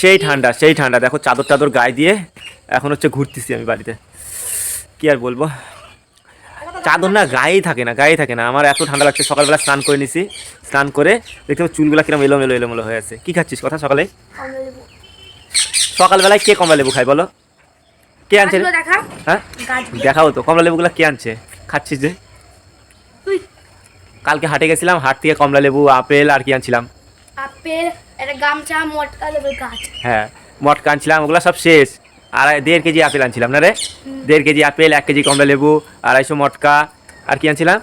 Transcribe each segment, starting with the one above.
সেই ঠান্ডা সেই ঠান্ডা। দেখো চাদর টাদর গায়ে দিয়ে এখন হচ্ছে ঘুরতেছি আমি বাড়িতে। কি আর বলব? চাদর না গায়েই থাকে না গায়েই থাকে না। আমার এত ঠান্ডা লাগছে সকালবেলা স্নান করে নিছি। স্নান করে দেখতে চুলগুলা কিরম এলোমেলো এলোমেলো হয়ে আছে। কি খাচ্ছিস কথা সকালে? সকালবেলায় কে কমলা লেবু খায় বলো? কে আনছে? রে? হ্যাঁ? দেখাও তো কমলা লেবুগুলো কে আনছে? খাচ্ছিস যে? কালকে হাটে গেছিলাম হাট থেকে কমলা লেবু আপেল আর কি আনছিলাম। আপেল একটা গামছা মটকা গাছ হ্যাঁ মটকা আনছিলাম ওগুলো সব শেষ। আর দেড় কেজি আপেল আনছিলাম না রে? দেড় কেজি আপেল এক কেজি কমলা লেবু আড়াইশো মটকা। আর কি আনছিলাম?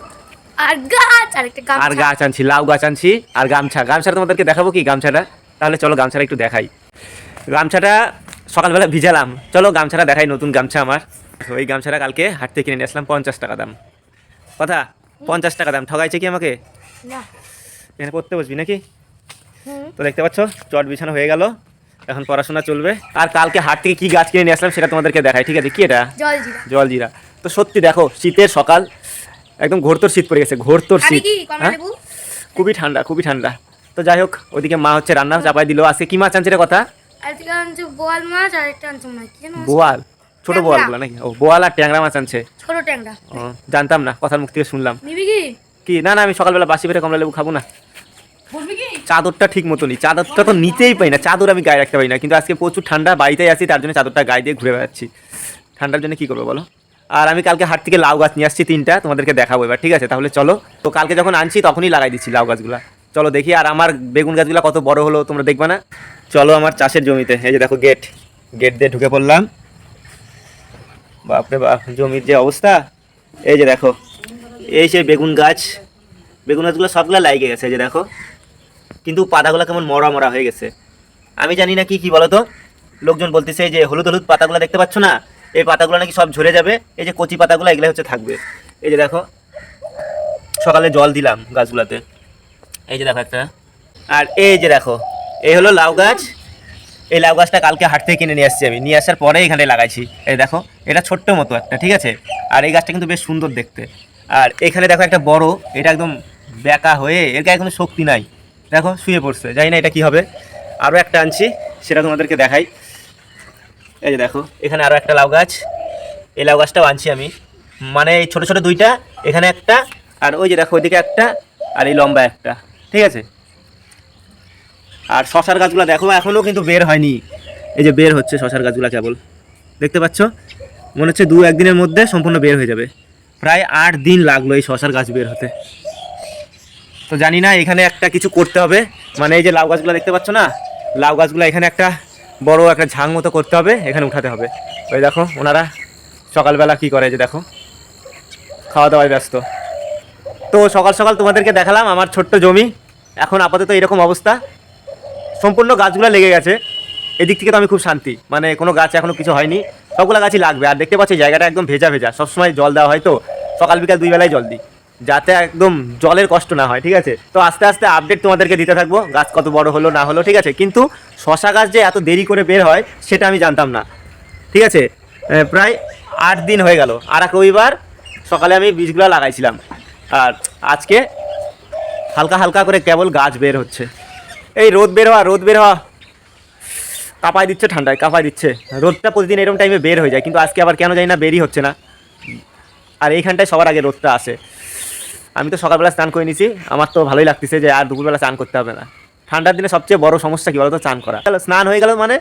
আর গাছ আর একটা আর গাছ আনছি লাউ গাছ আনছি আর গামছা। গামছাটা তোমাদেরকে দেখাবো কি গামছাটা? তাহলে চলো গামছাটা একটু দেখাই। গামছাটা সকালবেলা ভিজালাম। চলো গামছাটা দেখাই নতুন গামছা আমার। ওই গামছাটা কালকে হাট থেকে কিনে নিয়ে আসলাম পঞ্চাশ টাকা দাম। কথা? পঞ্চাশ টাকা দাম ঠগাইছে কি আমাকে? না। এখানে পড়তে বসবি নাকি? তো দেখতে পাচ্ছ চট বিছানো হয়ে গেল। এখন পড়াশোনা চলবে। আর কালকে হাট থেকে কি গাছ কিনে নিয়ে আসলাম সেটা তোমাদেরকে দেখাই। ঠিক আছে কি এটা? জল জিরা তো সত্যি দেখো শীতের সকাল একদম ঘোরতোর শীত পড়ে গেছে ঘোরতোর শীত। হ্যাঁ? খুবই ঠান্ডা খুবই ঠান্ডা। তো যাই হোক ওদিকে মা হচ্ছে রান্না চাপাই দিল। আজকে কি মাছ আনছে রে কথা? বোয়াল? বোয়াল? ছোট ট্যাংরা। বোয়ালগুলো নাকি? ও বোয়াল আর ট্যাংরা মাছ আনছে। ছোট ট্যাংরা। জানতাম না কথার মুখ থেকে শুনলাম। কি? না না আমি সকালবেলা বাসি বেড়ে কমলা লেবু খাব না। চাদরটা ঠিক মতো নি চাদরটা তো নিতেই পাই না, চাদর আমি গায়ে রাখতে পারি না। কিন্তু আজকে প্রচুর ঠান্ডা, বাড়িতেই আছি, তার জন্য চাদরটা গায়ে দিয়ে ঘুরে বেড়াচ্ছি। ঠান্ডার জন্য কী করব বলো? আর আমি কালকে হাট থেকে লাউ গাছ নিয়ে আসছি তিনটা, তোমাদেরকে দেখাবো এবার, ঠিক আছে? তাহলে চলো। তো কালকে যখন আনছি, তখনই লাগাই দিচ্ছি লাউ গাছগুলো। চলো দেখি, আর আমার বেগুন গাছগুলো কত বড় হলো তোমরা দেখবে না? চলো আমার চাষের জমিতে, এই যে দেখো গেট। গেট দিয়ে ঢুকে পড়লাম। বাপরে বাপ, জমির যে অবস্থা। এই যে দেখো, এই সেই বেগুন গাছ। বেগুন গাছগুলো সবগুলো লাগিয়ে গেছে, এই যে দেখো। কিন্তু পাতাগুলো কেমন মরা মরা হয়ে গেছে। আমি জানি না কি কি বলো তো লোকজন বলতেছে যে, হলুদ হলুদ পাতাগুলো দেখতে পাচ্ছ না? এই পাতাগুলো নাকি সব ঝরে যাবে, এই যে কচি পাতাগুলো এগুলো হচ্ছে থাকবে। এই যে দেখো, সকালে জল দিলাম গাছগুলোতে। এই যে দেখো একটা। আর এই যে দেখো, এই হলো লাউ গাছ। এই লাউ গাছটা কালকে হাট কিনে নিয়ে আসছি আমি। নিয়ে আসার পরে এখানে লাগাইছি। এই দেখো, এটা ছোট্ট মতো একটা, ঠিক আছে? আর এই গাছটা কিন্তু বেশ সুন্দর দেখতে। আর এখানে দেখো একটা বড়, এটা একদম বেঁকা হয়ে, এর গায়ে কোনো শক্তি নাই। দেখো, শুয়ে পড়ছে। জানি না এটা কি হবে। আরও একটা আনছি, সেটা তোমাদেরকে দেখাই। এই যে দেখো, এখানে আরও একটা লাউ গাছ। এই লাউ গাছটাও আনছি আমি। মানে এই ছোটো ছোটো দুইটা, এখানে একটা, আর ওই যে দেখো, ওইদিকে একটা, আর এই লম্বা একটা। ঠিক আছে? আর শশার গাছগুলো দেখো এখনও কিন্তু বের হয়নি। এই যে বের হচ্ছে শশার গাছগুলো কেবল। দেখতে পাচ্ছ? মনে হচ্ছে দু একদিনের মধ্যে সম্পূর্ণ বের হয়ে যাবে। প্রায় আট দিন লাগল এই শশার গাছ বের হতে। তো জানি না, এখানে একটা কিছু করতে হবে। মানে এই যে লাউ গাছগুলো দেখতে পাচ্ছ না? লাউ গাছগুলো এখানে একটা বড় একটা ঝাং মতো করতে হবে, এখানে উঠাতে হবে। ওই দেখো, ওনারা সকালবেলা কি করে যে দেখো। খাওয়া দাওয়ায় ব্যস্ত। তো সকাল সকাল তোমাদেরকে দেখালাম আমার ছোট্ট জমি। এখন আপাতত এরকম অবস্থা। সম্পূর্ণ গাছগুলো লেগে গেছে। এদিক থেকে তো আমি খুব শান্তি। মানে কোনো গাছ এখনও কিছু হয়নি। সবগুলো গাছই লাগবে। আর দেখতে পাচ্ছি জায়গাটা একদম ভেজা ভেজা। সবসময় জল দেওয়া হয় তো। সকাল বিকাল দুই বেলায় জল দিই। যাতে একদম জলের কষ্ট না হয়, ঠিক আছে? তো আস্তে আস্তে আপডেট তোমাদেরকে দিতে থাকব, গাছ কত বড় হলো, না হলো, ঠিক আছে? কিন্তু শশা গাছ যে এত দেরি করে বের হয়, সেটা আমি জানতাম না, ঠিক আছে? প্রায় আট দিন হয়ে গেল। আর এক রবিবার সকালে আমি বীজগুলো লাগাইছিলাম। আর আজকে হালকা হালকা করে কেবল গাছ বের হচ্ছে। এই রোদ বের হওয়া, রোদ বের হওয়া। কাঁপায় দিচ্ছে ঠান্ডায় কাঁপায় দিচ্ছে। রোদটা প্রতিদিন এরকম টাইমে বের হয়ে যায়, কিন্তু আজকে আবার কেন জানি না বেরই হচ্ছে না। আর এইখানটায় সবার আগে রোদটা আসে। আমি তো সকালবেলা স্নান করে নিছি আমার তো ভালোই লাগতেছে যে আর দুপুরবেলা স্নান করতে হবে না। ঠান্ডার দিনে সবচেয়ে বড় সমস্যা কী বলতো? চান করা। গেলো স্নান হয়ে গেল মানে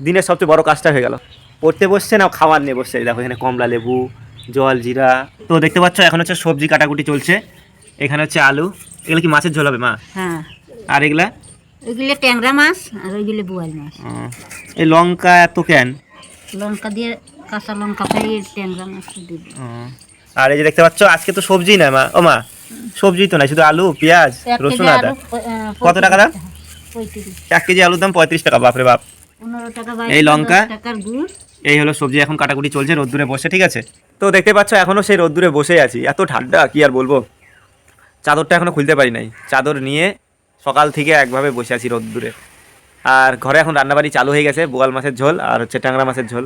দিনের সবচেয়ে বড় কাজটা হয়ে গেল। পড়তে বসছে না খাবার নিয়ে বসছে। দেখো এখানে কমলা লেবু জল জিরা। তো দেখতে পাচ্ছ এখন হচ্ছে সবজি কাটাকুটি চলছে। এখানে হচ্ছে আলু। এগুলো কি মাছের ঝোল হবে মা? হ্যাঁ। আর এগুলা? ওইগুলো ট্যাংরা মাছ আর ওইগুলো বোয়াল মাছ। এই লঙ্কা এত কেন? লঙ্কা দিয়ে কাঁচা লঙ্কা ট্যাংরা মাছ দিব আর এই যে দেখতে পাচ্ছ আজকে তো সবজি না মা। ও মা সবজি তো নাই শুধু আলু পেঁয়াজ রসুন আদা। কত টাকা দাম? এক কেজি আলুর দাম পঁয়ত্রিশ টাকা বাপরে বাপ। এই লঙ্কা? এই হলো সবজি এখন কাটাকুটি চলছে রোদ্দুরে বসে ঠিক আছে? তো দেখতে পাচ্ছ এখনও সেই রোদ্দুরে বসে আছি। এত ঠান্ডা কি আর বলব? চাদরটা এখনও খুলতে পারি নাই। চাদর নিয়ে সকাল থেকে একভাবে বসে আছি রোদ্দুরে। আর ঘরে এখন রান্নাবাড়ি চালু হয়ে গেছে বোয়াল মাছের ঝোল আর হচ্ছে ট্যাংরা মাছের ঝোল।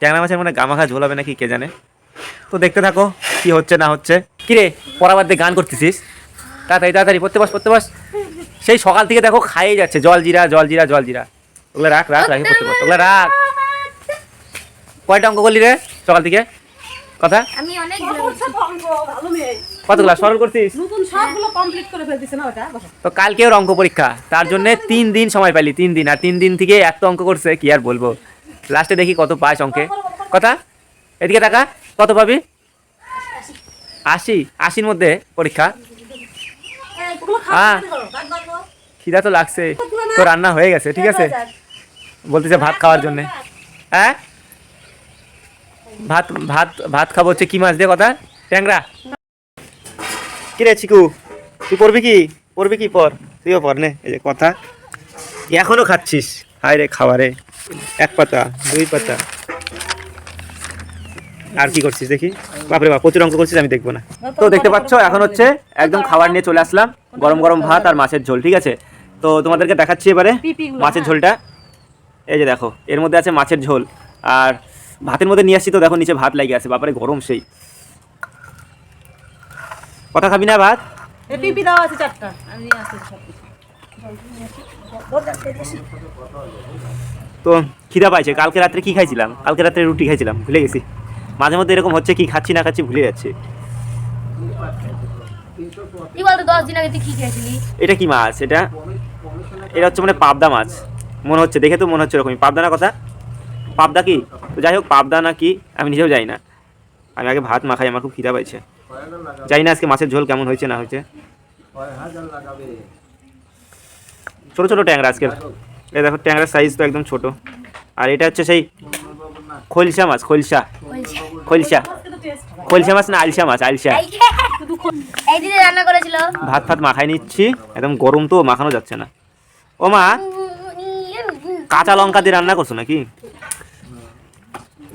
ট্যাংরা মাছের মানে গামাখা ঝোল হবে নাকি কে জানে? তো দেখতে থাকো কি হচ্ছে না হচ্ছে। কিরে পড়াবার দিয়ে গান করতেছিস? তাড়াতাড়ি তাড়াতাড়ি পড়তে বস পড়তে বস। সেই সকাল থেকে দেখো খাইয়ে যাচ্ছে জল জিরা জল জিরা জল জিরা। ওগুলো রাখ রাখ রাখি পড়তে পার ওগুলো রাখ। কয়টা অঙ্ক করলি রে সকাল থেকে? কথা? আমি মেয়ে। কতগুলা? সরল করছিস? নতুন সবগুলো কমপ্লিট করে ফেলতেছে না ওটা? বসো। তো কালকেও অঙ্ক পরীক্ষা তার জন্য তিন দিন সময় পাইলি তিন দিন। আর তিন দিন থেকে এত অঙ্ক করছে কি আর বলব? লাস্টে দেখি কত পাস অঙ্কে। কথা? এদিকে টাকা কত পাবি? আশি। আশির মধ্যে পরীক্ষা। হ্যাঁ। করো, দাও। খিদা তো লাগছে। তো রান্না হয়ে গেছে ঠিক আছে? বলতেছে ভাত খাওয়ার জন্য। হ্যাঁ? ভাত ভাত ভাত খাব হচ্ছে কি মাছ দিয়ে কথা? ট্যাংরা। কি রে চিকু? তুই পড়বি কি? পড়বি কি? পর তুইও পর নে এই যে কথা। এখনও খাচ্ছিস? হায় রে খাবারে এক পাতা দুই পাতা। আর কি করছিস দেখি? বাপরে বাপ প্রচুর অঙ্ক করছিস আমি দেখব না। তো দেখতে পাচ্ছ এখন হচ্ছে একদম খাবার নিয়ে চলে আসলাম। গরম গরম ভাত আর মাছের ঝোল ঠিক আছে? তো তোমাদেরকে দেখাচ্ছি এবারে মাছের হ্যাঁ। ঝোলটা। এই যে দেখো এর মধ্যে আছে মাছের ঝোল। আর ভাতের মধ্যে নিয়ে আসছি তো দেখো নিচে ভাত লাগে আছে বাপারে গরম সেই। কথা খাবি না ভাত? পিপি দেওয়া আছে চারটা। আমি নিয়ে আসতেছি তো খিদা পাইছে কালকে রাত্রে কি খাইছিলাম? কালকে রাত্রে রুটি খাইছিলাম ভুলে গেছি। মাঝে মধ্যে এরকম হচ্ছে কি খাচ্ছি না খাচ্ছি ভুলে যাচ্ছি। এটা কি মাছ? এটা? এটা হচ্ছে মানে পাবদা মাছ। মনে হচ্ছে দেখে তো মনে হচ্ছে এরকমই। পাবদা না কথা? পাবদা কি? তো যাই হোক পাবদা না কি? আমি নিজেও যাই না। আমি আগে ভাত মাখাই আমার খুব খিদা পাইছে। জানি না আজকে মাছের ঝোল কেমন হয়েছে না হয়েছে। ছোট ছোট ট্যাংরা আজকের। এই দেখো ট্যাংরার সাইজ তো একদম ছোট। আর এটা হচ্ছে সেই খলসা মাছ খলসা। খলসা। খলসা মাছ না আলসা মাছ আলসা। এই এই দিদি রান্না করেছিল ভাত ফাত মাখাই নিচ্ছি একদম গরম তো মাখানো যাচ্ছে না। ও মা কাঁচা লঙ্কা দিয়ে রান্না করছ নাকি?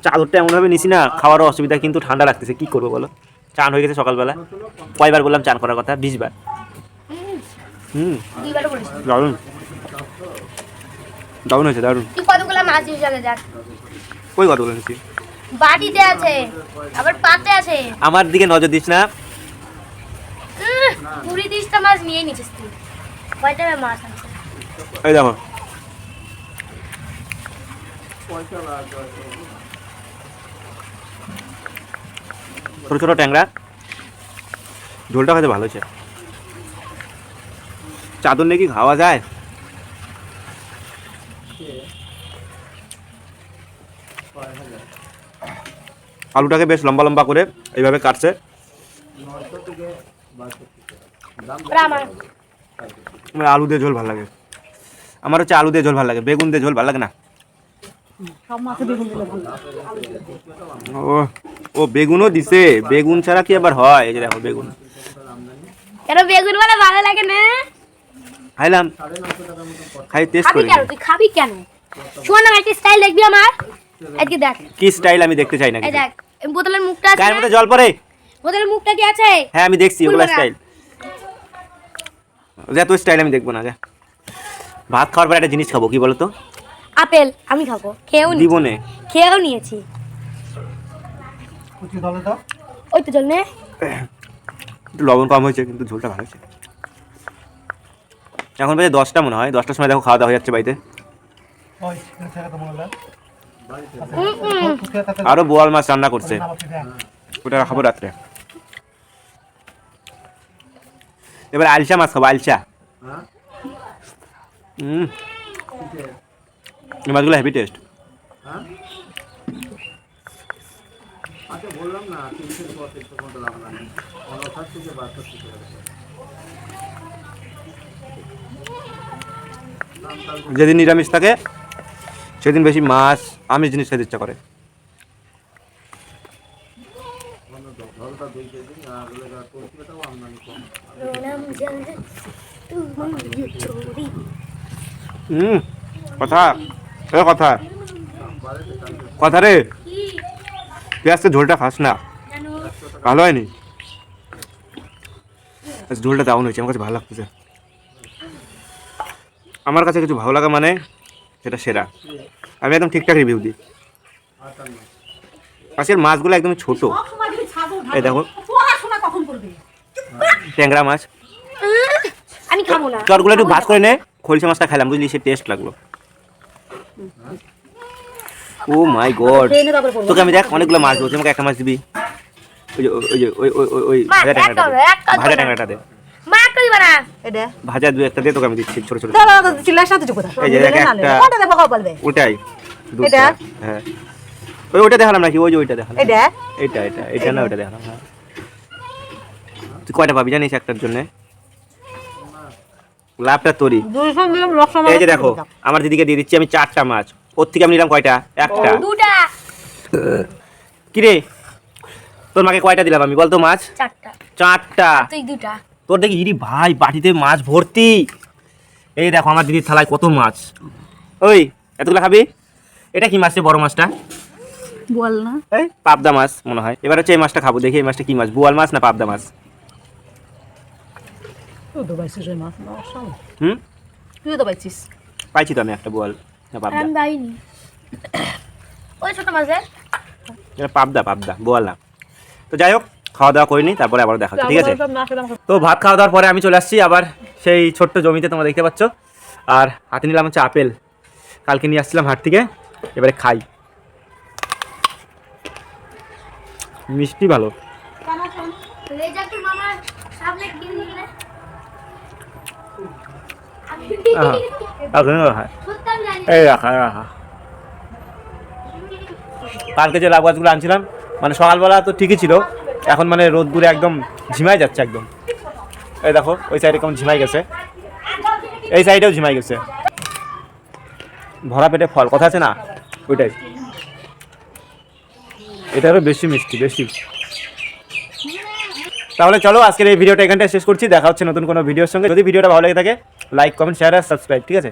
চাদরটা এমনভাবে নিছি না খাওয়ারও অসুবিধা কিন্তু ঠান্ডা লাগতেছে কি করব বলো? চান হয়ে গেছে সকালবেলা। কয়বার বললাম চান করার কথা? বিশ বার হুম। করেছিল দারুণ। দারুণ হয়েছে দারুণ। কতগুলো মাছ কই কতগুলো নিচ্ছি বাটিতে আছে আবার পাতে আছে। আমার দিকে নজর দিস না। কুড়ি তিরিশটা মাছ নিয়ে নিছিস তুই। কয়টা মাছ আছে এই দেখো। ছোট ছোট ট্যাংরা। ঝোলটা হয়তো ভালো হয়েছে। চাদর নিয়ে কি খাওয়া যায়? আলুটাকে বেশ লম্বা লম্বা করে এইভাবে কাটছে। আমার। আলু দিয়ে ঝোল ভালো লাগে। আমার হচ্ছে আলু দিয়ে ঝোল ভালো লাগে বেগুন দিয়ে ঝোল ভালো লাগে না? ও ও বেগুনও দিছে বেগুন ছাড়া কি আবার হয়? এই যে দেখো বেগুন। কেন বেগুন বলে ভালো লাগে না? খাইলাম। খাই টেস্ট করি খাবি কেন? শোন না একটা স্টাইল দেখবি আমার? আজকে দেখ। কি স্টাইল আমি দেখতে চাই না এই দেখ বোতলের মুখটা আছে গায়ের মধ্যে জল পড়ে? বোতলের মুখটা কি আছে? হ্যাঁ আমি দেখছি ওগুলো। স্টাইল যা তোর স্টাইল আমি দেখব না যা। ভাত খাওয়ার পর একটা জিনিস খাব কি বলতো? আপেল আমি খাব। খেয়েও নি দিব নে। খেয়েও নিয়েছি। ওই তো জল নে। লবণ কম হয়েছে কিন্তু ঝোলটা ভালো হয়েছে। এখন বাজে দশটা মনে হয়। দশটার সময় দেখো খাওয়া দাওয়া হয়ে যাচ্ছে বাড়িতে। আরও বোয়াল মাছ রান্না করছে। ওটা খাব রাত্রে। এবার আলসা মাছ খাব, আলসা। মাছগুলো হ্যাপি টেস্ট যেদিন নিরামিষ থাকে সেদিন বেশি মাছ, আমিষ জিনিস খেতে ইচ্ছা করে। কথা কথা। কথা রে আজকে ঝোলটা খাস না। ভালো হয়নি? ঝোলটা দাউন হয়েছে, আমার কাছে ভালো লাগতেছে। আমার কাছে কিছু ভালো লাগা মানে সেটা সেরা। আমি একদম ঠিকঠাক রিভিউ দিই। আজকের মাছগুলো একদম ছোট। এই দেখো। ট্যাংরা মাছ। আমি খাব না। চটগুলো একটু ভাত করে নে। খলসা মাছটা খেলাম বুঝলি? সে টেস্ট লাগল। ও মাই গড তোকে আমি দেখ অনেকগুলো মাছ বলছি। আমাকে একটা মাছ দিবি। ওই যে ওই ওই ওই ওই ভাজা ট্যাংরাটা দে। ভাজা ট্যাংরাটা দে। একটা দিবা না এটা ভাজা দু একটা দে তোকে আমি দিচ্ছি ছোট ছোট। দাঁড়া দাঁড়া চিল্লার সাথে চুপ এই যে একটা। কোনটা দেবো কও বলবে। ওটাই। এটা? হ্যাঁ। ওই ওইটা দেখালাম নাকি? ওই যে ওইটা দেখালাম। এটা? এটা এটা এটা না ওইটা দেখালাম হ্যাঁ। তুই কয়টা পাবি জানিস একটার জন্য? লাভটা তোরই। এই যে দেখো আমার দিদিকে দিয়ে দিচ্ছি আমি চারটা মাছ। ওর থেকে আমি নিলাম কয়টা? একটা। দুটা। কি রে তোর মাকে কয়টা দিলাম আমি? বলতো মাছ। চারটা। চারটা। দুটা। তোর দেখি ইরি ভাই বাটিতে মাছ ভর্তি। এই দেখো আমার দিদির থালায় কত মাছ। ওই এতগুলো খাবি? এটা কি মাছ রে বড় মাছটা? বল না। এই পাবদা মাছ মনে হয়। এবার হচ্ছে এই মাছটা খাব দেখি এই মাছটা কি মাছ বোয়াল মাছ না পাবদা মাছ? মাছ হুম? তুই তো পাইছিস পাইছি তো আমি একটা বোয়াল না পাবদা। আমি পাইনি ওই ছোট মাছের। এটা পাবদা পাবদা বোয়াল না। তো যাই হোক খাওয়া দাওয়া করিনি তারপরে আবার দেখা ঠিক আছে? তো ভাত খাওয়া দাওয়ার পরে আমি চলে আসছি আবার সেই ছোট্ট জমিতে তোমরা দেখতে পাচ্ছ। আর হাতে নিলাম হচ্ছে আপেল। কালকে নিয়ে আসছিলাম হাট থেকে এবারে খাই। মিষ্টি ভালো। জানি এই রাখা রাখা। কালকে যে লাভ গাছগুলো আনছিলাম মানে সকালবেলা তো ঠিকই ছিল এখন মানে রোদ রোদগুলো একদম ঝিমাই যাচ্ছে একদম। এই দেখো, ওই সাইডে কেমন ঝিমাই গেছে। এই সাইডেও ঝিমাই গেছে। ভরা পেটে ফল, কথা আছে না? ওইটাই। এটা আরও বেশি মিষ্টি, বেশি। তাহলে চলো, আজকের এই ভিডিওটা এখানটায় শেষ করছি। দেখা হচ্ছে নতুন কোনো ভিডিওর সঙ্গে। যদি ভিডিওটা ভালো লেগে থাকে লাইক কমেন্ট শেয়ার আর সাবস্ক্রাইব ঠিক আছে?